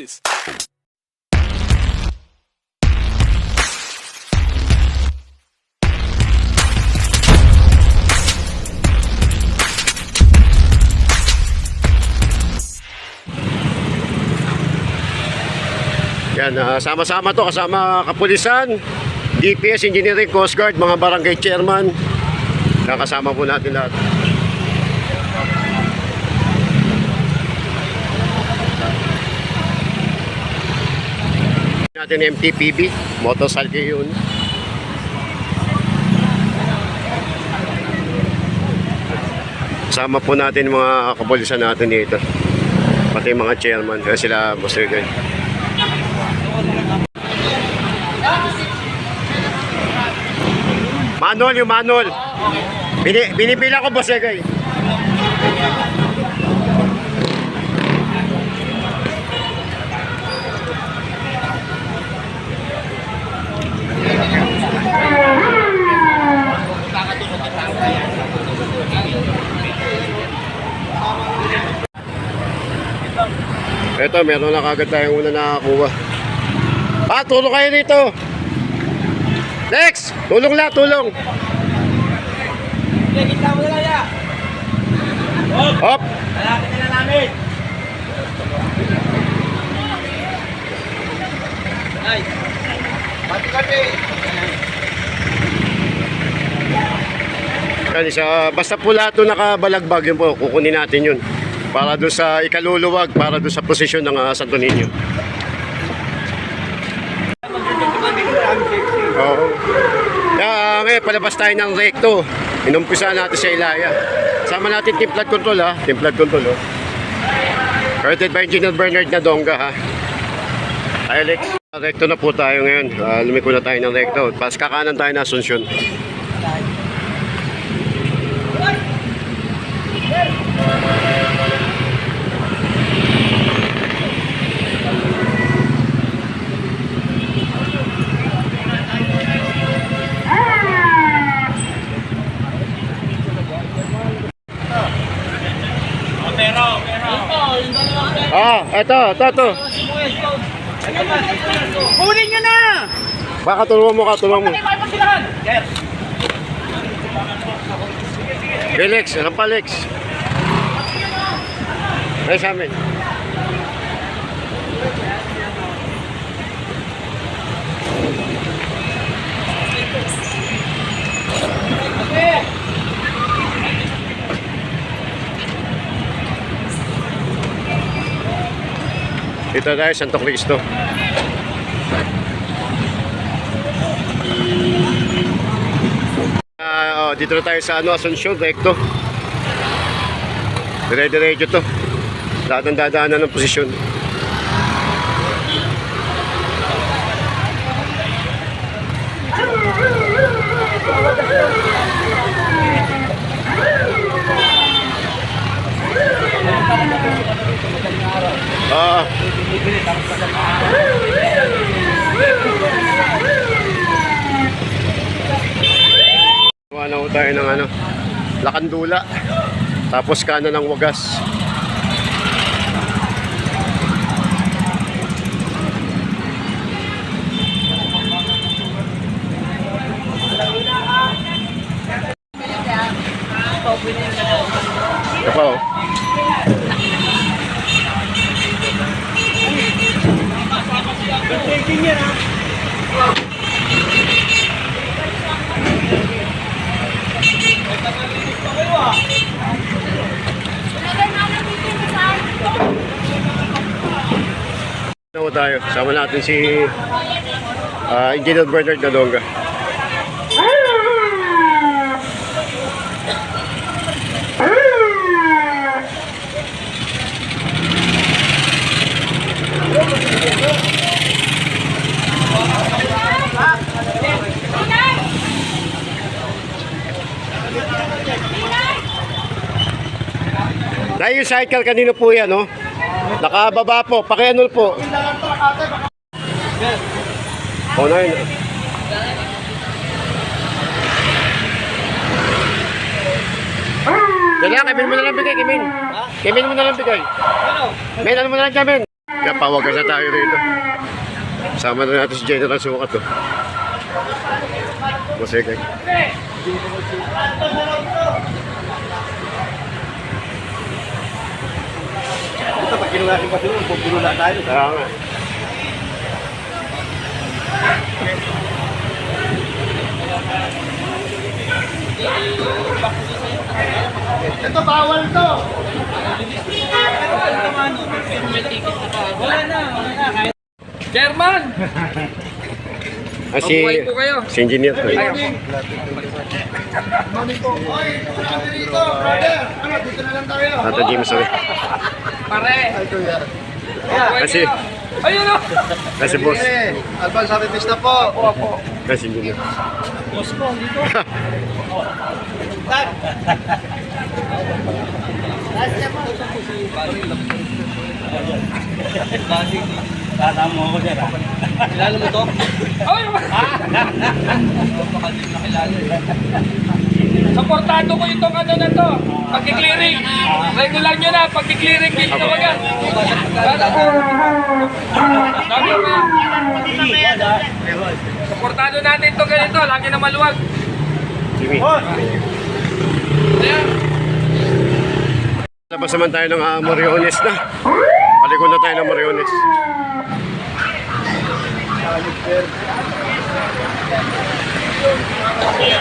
excuses. Yan, ah, sama-sama to, kasama kapulisan, DPS, Engineering, Coast Guard, mga barangay chairman. Nakasama po natin lahat. Natin MTPB, motorcycle yun. Kasama po natin mga kapulisan natin dito. Pati mga chairman, kaya sila Boss Regan. Manual yung manual. Bini, binibila ko boss Egay. Ito, meron na kagad tayong una nakakuha. Ah, tulong kayo dito. Lex, tulong la, tulong. Kita mo na lang ya. Hop. Lalapit na namin. Ay. Pati kami. Kasi sa, basta po lahat nakabalagbag yun po, kukunin natin yun. Para doon sa ikaluluwag, para doon sa posisyon ng uh, Santo Niño. Oo. Kaya ngayon, palabas tayo ng recto. Inumpisa natin sa Ilaya. Sama natin team flood control ha. Team flood control oh. Guarded by Engineer Bernard Nadonga ha. Hi Alex. Recto na po tayo ngayon. Uh, lumiko na tayo ng recto. Pas kakanan tayo na Asuncion. Eto, eto, eto. Kunin nyo na! Baka tulungan mo ka, tulungan mo. Felix, ano pa Alex? Ay sa amin. Dito tayo, Santo Cristo. Ah, oh, dito na tayo sa ano, Asuncion, recto. Dire-diretso to. Lahat ng dadaanan ng posisyon. Ah, gawa na ho tayo ng ano, lakandula. Tapos kanan ng wagas. Ho tayo? Sama natin si ah, Engineer Bernard Nadonga. Dahil yung cycle kanino po yan, no? Nakababa po, pakianol po. O na yun. Yan lang, Kimin mo na lang bigay, Kimin. Kimin mo na lang bigay. Ano? Men, ano mo na lang Kimin. Kaya pawagan na tayo rito. Sama na natin si General Sukat. Oh. Sige. Ito, pag kinuha rin kasi nun, pupulo na tayo. Kaya nga. Ito, bawal to. Chairman! Ah, si, Mabuhay po kayo. si Engineer to. po. Oy, ito na dito, brother. Ano, dito na lang tayo. Tata James eh. Pare! Ay, kuya. Kasi, kayo. Ayun o! Kasi boss. Eh, Alban, sabi pista po. Kasi Engineer. Kilala mo to? Ay! Supportado ko itong ano na to. Pagki-clearing. Regular nyo na. Pagki-clearing din ito agad. Supportado natin ito ganito. Lagi na maluwag. Jimmy. Labas naman tayo ng uh, Moriones na. Palikon na tayo ng Moriones.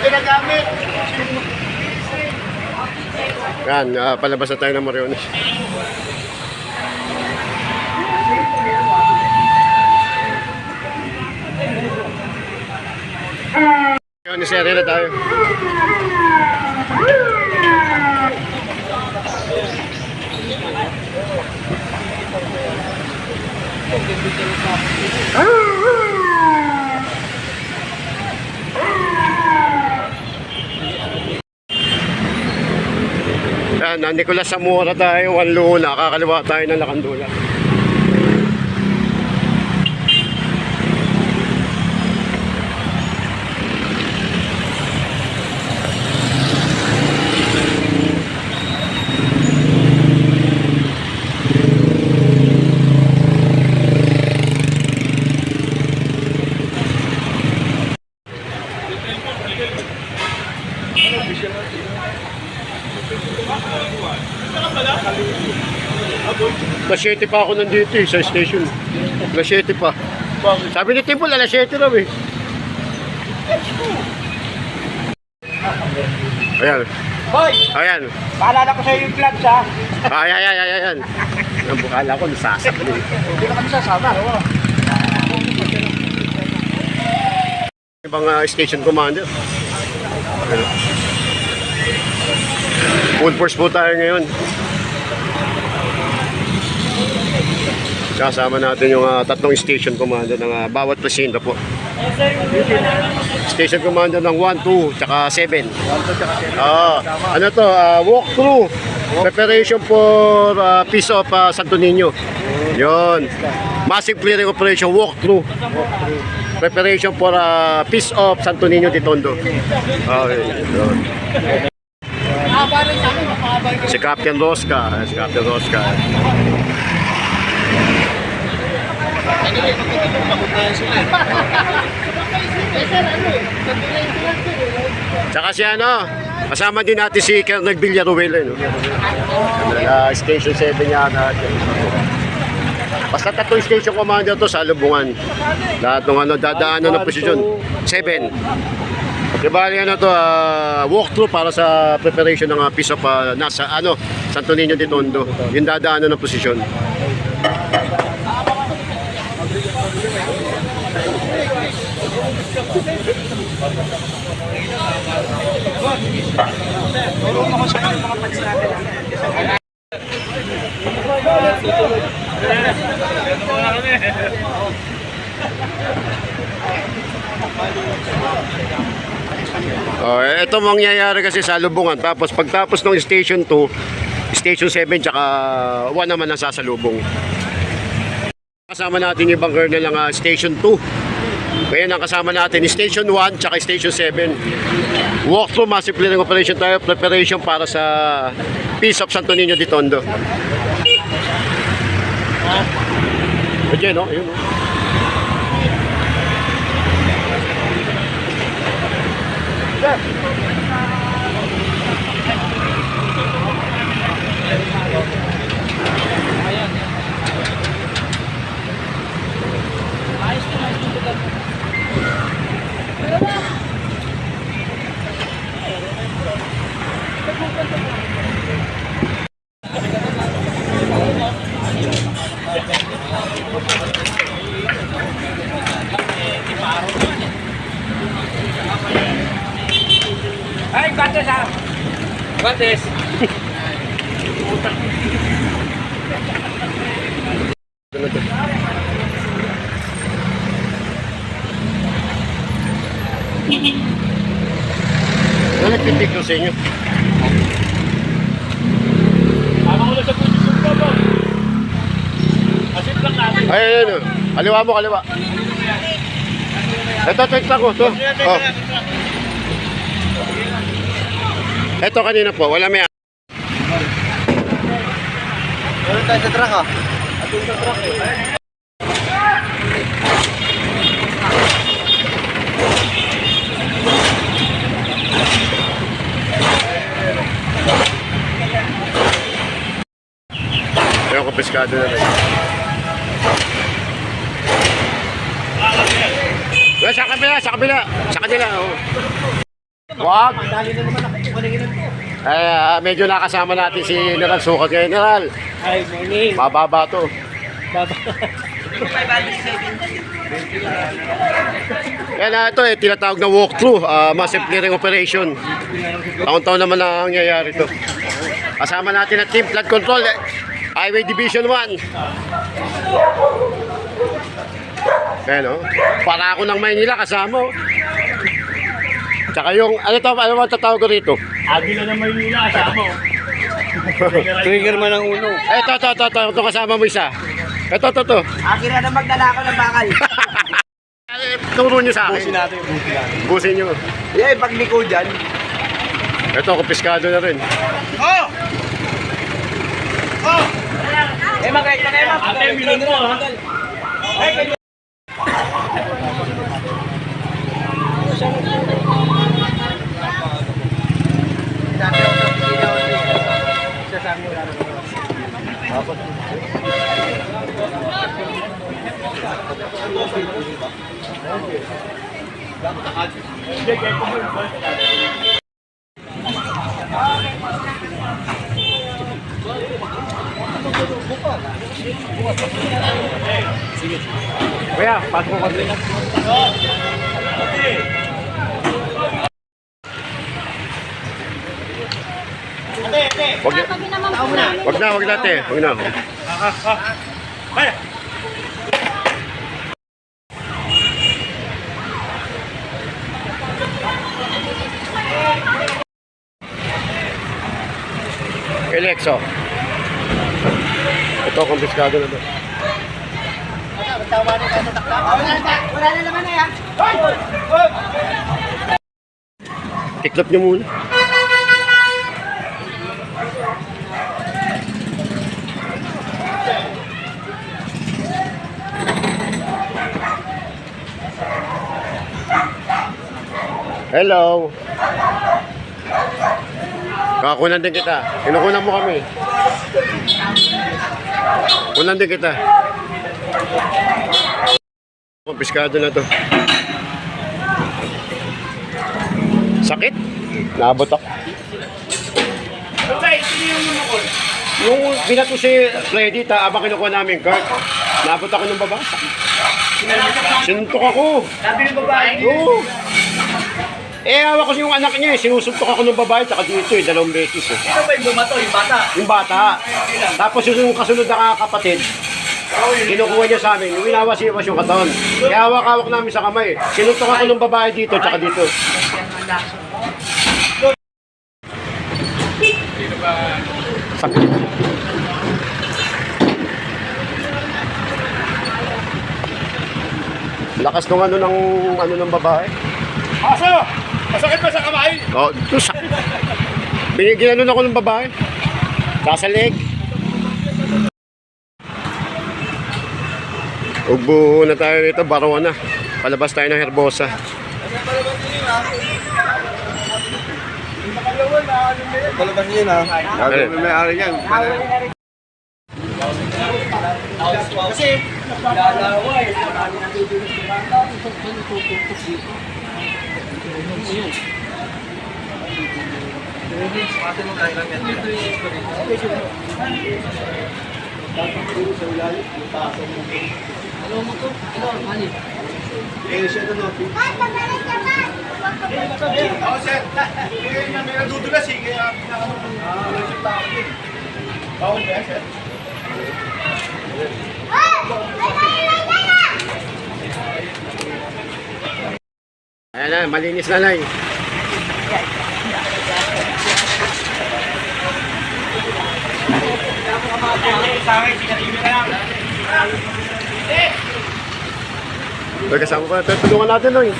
Ginagamit. Yan, ah, palabas na tayo ng Moriones. Moriones area na tayo. Na Nicolas Zamora tayo, Wanluna, kakaliwa tayo ng Lakandula. Alas 7 pa ako nandito eh, sa station. Alas 7 pa. Sabi ni Timple, alas 7 raw eh. Ayan. Hoy, Ayan. paalala ko sa iyo yung vlogs ha. Ay, ay, ay, ay, ayan. Ang bukala ko, nasasakli. Hindi na kami sasama. Ibang ah, station commander. Ayan. Full force po tayo ngayon. Kasama natin yung ah, tatlong station commander ng ah, bawat presinto po. Station commander ng 1, 2, tsaka 7. Ah, ano to? ah, walkthrough. Preparation for ah, Peace of ah, Santo Niño. Yon. Massive clearing operation walkthrough. Preparation for ah, Peace of Santo Niño de Tondo. Okay. yun. Si Captain Rosca. Si Captain Rosca. Tsaka si ano, kasama din natin si Colonel Villaruel. Eh, no? Uh, station 7 yata. Basta tatlong station commander to sa Lubungan. Lahat ng ano, dadaanan ng posisyon. 7. Diba ano to, ah, walkthrough para sa preparation ng uh, piece of ah, nasa ano, Santo Niño de Tondo. Yung dadaanan ng posisyon. Oh, eh, ito mangyayari kasi sa Lubungan. Tapos pagtapos ng Station 2, Station 7 tsaka 1 naman ang sasalubong. Kasama natin yung ibang kernel ng ah, Station 2. Ngayon ang kasama natin Station 1 tsaka Station 7. Walkthrough massive clearing operation tayo. Preparation para sa Peace of Santo Niño de Tondo. Ayan, no? Ayun, no? Ay, Bates. Ano nagtitik ko sa inyo? Tama ko na sa puso ko po. Asit lang natin. Ay, ayun, ayun. Kaliwa mo, kaliwa. Ito, ito, ito ko. Ito. Oh. Ito kanina po, wala may... Meron tayo sa truck ah. Ayun ko, piskado na rin. Sa kabila, sa kabila. Sa kanila, oh. Wag. Dali na naman ako. Ko. Ay, ah, medyo nakasama natin si General Sukat. General, Ay, morning. mababa to. Baba. Yan na ito eh, tinatawag na walkthrough, uh, massive clearing operation. Taon-taon naman na nangyayari ito. Kasama natin ang Team Flood Control, eh, Highway Division 1. Ayan o, para ako ng Maynila kasama o. Tsaka yung, ano to, ano ba tatawag ko rito? Agila na Maynila, kasama mo. Trigger man ang uno. Ito, ito, ito, ito, ito kasama mo isa. Ito, ito, ito. Akin na magdala ako ng bakal. Eh, Turo nyo sa Busin akin. natin, busin natin. Busin nyo. Yeah, pag liko dyan. Ito, kupiskado na rin. Oh! Oh! Eh, magkait ka na yun. Ate, bilon mo ha. Dati ako sa pisina ko. Sasama mo lang. Kuya, pasok ko kasi. Wag na, wag na, wag na, te. Wag na. Elexo. Ito, kumpiskado na yan. Tiklop nyo muna. Hello. Kakunan din kita. Kinukunan mo kami. Kunan din kita. Kumpiskado na to. Sakit? Naabot ako. Okay, sino yung numakol? Yung binato si Freddy, ta, abang kinukuha namin card, naabot ako ng baba. Sinuntok ako. Sabi ng babae. Oo. Eh, hawak ko yung anak niya eh. Sinusuntok ako ng babae, tsaka dito eh, dalawang beses eh. Sino ba yung bumato? Yung bata? Yung bata. Tapos yung kasunod na kapatid, kinukuha niya sa amin, yung inawasiwas yung katawan. Kaya hawak-hawak namin sa kamay. Sinuntok ako ng babae dito, tsaka dito. Sakit. Lakas nung ano ng ano ng babae. Aso! Masakit ba sa kamay? Oh, ito sa... Binigyan ano ako ng babae. Sa leg. Ugbo na tayo rito, barawan na. Palabas tayo ng Herbosa. Palabas niyo na. Ano? may ari yan. Ayan na, malinis na lang. May kasama pa. Tulungan natin lang.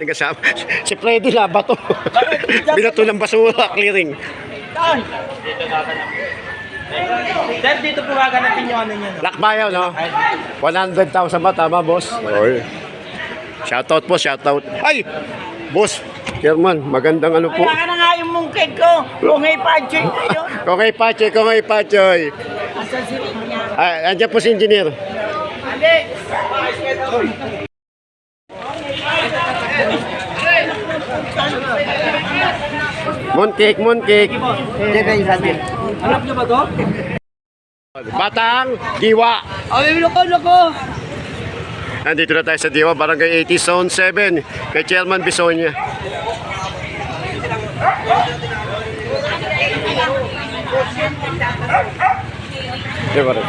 May kasama. Si Freddy Labato. Binato ng basura, clearing. Sir, dito po gaganapin yung ano niya. Lakbayaw, no? 100,000 ba? Tama, boss? Oy. Shoutout po, shoutout. Ay! Boss, Chairman, magandang ano po. Kaya ka na nga yung mungkig ko. Kung ay pachoy na yun. Kongay Pachoy, Kongay Pachoy. Asan si niya? Ah, andyan po si engineer. Alex! Mooncake, mooncake. Teka yung sabi. Alam niyo ba to? Batang Diwa. Ay, loko, loko! Nandito na tayo sa Diwa, Barangay 80, Zone 7, kay Chairman Bisonia. Diba rin?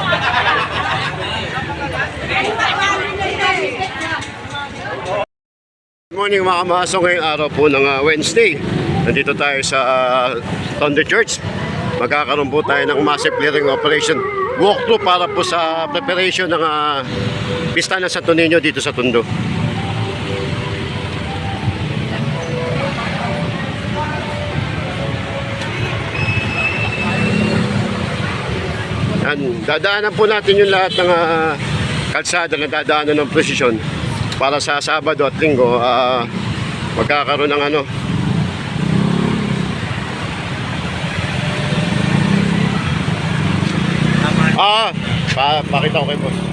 Good morning mga kamaso ngayong araw po ng ah, Wednesday. Nandito tayo sa ah, Thunder Church. Magkakaroon po tayo ng massive clearing operation walkthrough para po sa preparation ng uh, pista ng Santo Niño dito sa Tondo. Yan, dadaanan po natin yung lahat ng ah, kalsada na dadaanan ng prosesyon para sa Sabado at Linggo ah, magkakaroon ng ano Ah, pa pakita ko kay boss.